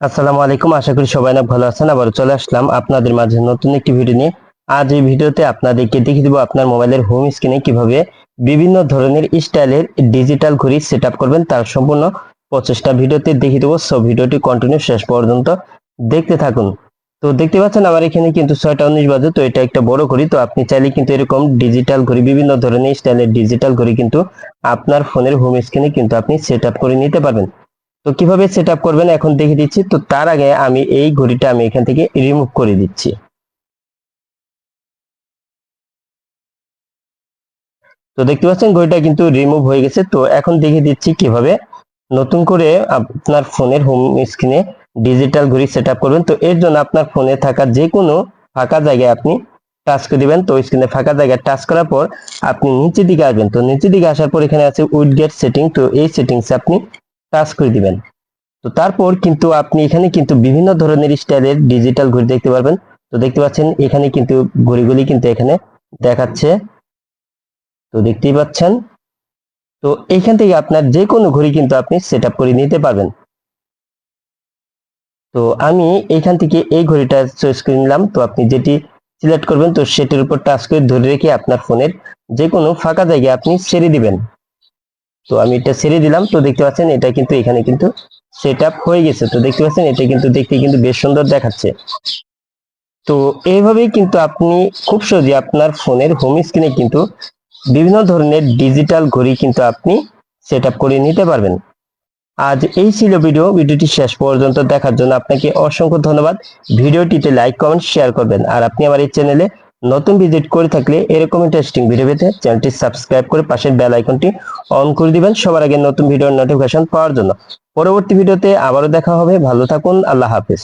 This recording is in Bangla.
আসসালামু আলাইকুম, আশা করি সবাই না ভালো আছেন। আবার চলে আসলাম আপনাদের মাঝে নতুন একটি ভিডিও নিয়ে। আজ এই ভিডিওতে আপনাদেরকে দেখিয়ে দিব আপনার মোবাইলের হোম স্ক্রিনে কীভাবে বিভিন্ন ধরনের স্টাইলের ডিজিটাল ঘড়ি সেট করবেন, তার সম্পূর্ণ প্রচেষ্টা ভিডিওতে দেখিয়ে দেবো। সব ভিডিওটি কন্টিনিউ শেষ পর্যন্ত দেখতে থাকুন। তো দেখতে পাচ্ছেন, আমার এখানে কিন্তু ছয়টা উনিশ বাজে, তো এটা একটা বড় ঘড়ি। তো আপনি চাইলে কিন্তু এরকম ডিজিটাল ঘড়ি, বিভিন্ন ধরনের স্টাইলের ডিজিটাল ঘড়ি কিন্তু আপনার ফোনের হোম স্ক্রিনে কিন্তু আপনি সেট করে নিতে পারবেন। তো কীভাবে সেট করবেন এখন দেখে দিচ্ছি। তো তার আগে আমি এই ঘড়িটা আমি এখান থেকে রিমুভ করে দিচ্ছি। তো দেখতে পাচ্ছেন ঘড়িটা কিন্তু রিমুভ হয়ে গেছে। তো এখন দেখে দিচ্ছি কীভাবে নতুন করে আপনার ফোনের হোম স্ক্রিনে ডিজিটাল ঘড়ি সেট করবেন। তো এর জন্য আপনার ফোনে থাকা যে কোনো ফাঁকা জায়গায় আপনি টাচ করে দিবেন। তো স্ক্রিনে ফাঁকা জায়গায় টাচ করার পর আপনি নিচের দিকে আসবেন। তো নিচের দিকে আসার পর এখানে আছে উইডগেট সেটিং তো এই সেটিংসে আপনি টাচ করে দিবেন। তো তারপর কিন্তু আপনি এখানে কিন্তু বিভিন্ন ধরনের স্টাইলের ডিজিটাল ঘড়ি দেখতে পারবেন। তো দেখতে পাচ্ছেন, এখানে কিন্তু ঘড়িগুলি কিন্তু এখানে দেখাচ্ছে। তো দেখতেই পাচ্ছেন। তো এখান থেকে আপনার যে কোনো ঘড়ি কিন্তু আপনি সেট করে নিতে পারবেন। তো আমি এখান থেকে এই ঘড়িটা চয়েস করে নিলাম। তো আপনি যেটি সিলেক্ট করবেন, তো সেটির উপর টাচ করে ধরে রেখে আপনার ফোনের যে কোনো ফাঁকা জায়গায় আপনি ছেড়ে দিবেন। তো আমি এটা ছেড়ে দিলাম। তো দেখতে পাচ্ছেন, এটা কিন্তু এখানে কিন্তু সেট হয়ে গেছে। তো দেখতে পাচ্ছেন, এটা কিন্তু দেখতে কিন্তু বেশ সুন্দর দেখাচ্ছে। তো এইভাবেই কিন্তু আপনি খুব সহজে আপনার ফোনের হোম স্ক্রিনে কিন্তু বিভিন্ন ধরনের ডিজিটাল ঘড়ি কিন্তু আপনি সেট করে নিতে পারবেন। আজ এই ছিল ভিডিও ভিডিওটি শেষ পর্যন্ত দেখার জন্য আপনাকে অসংখ্য ধন্যবাদ। ভিডিওটিতে লাইক কমেন্ট শেয়ার করবেন। আর আপনি আমার এই চ্যানেলে নতুন ভিজিট করে থাকলে এরকম ইন্টারেস্টিং ভিডিও পেতে চ্যানেলটি সাবস্ক্রাইব করে পাশের বেল আইকনটি অন করে দিবেন সবার আগে নতুন ভিডিওর নোটিফিকেশন পাওয়ার জন্য। পরবর্তী ভিডিওতে আবারও দেখা হবে। ভালো থাকুন। আল্লাহ হাফেজ।